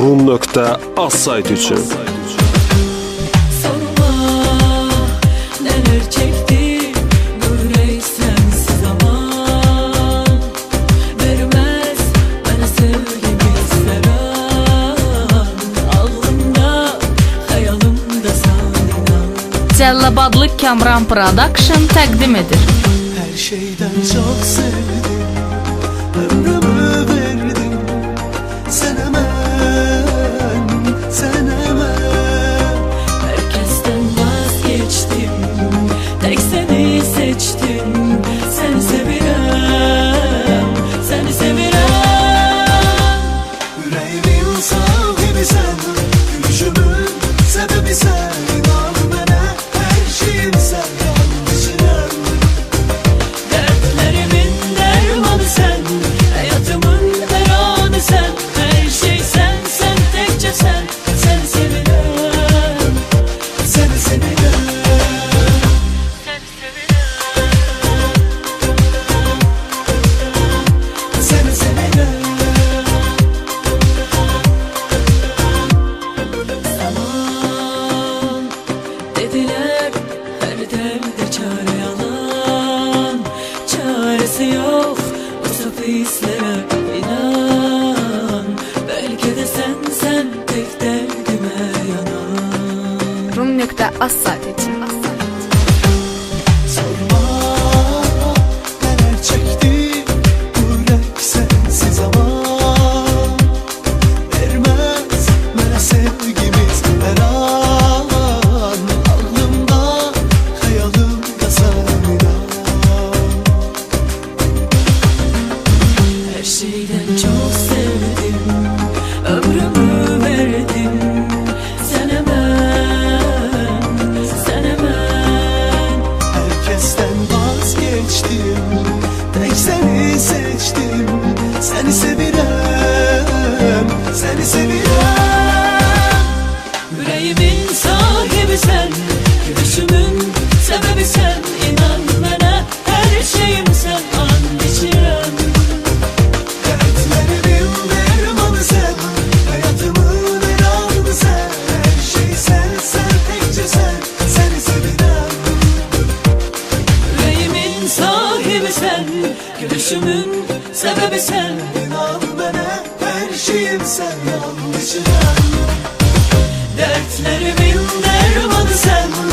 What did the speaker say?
Rum.az sayt için. Cellabadlı Kamran Production təqdim edir. Hər şeydən çox sevdim. hislere inan. Belki de sen sen tek derdime yanan. Rum.az saati. see them. Gülüşümün sebebi sen. İnan bana her şeyim sen Yanlışına. Dertlerimin dermanı sen.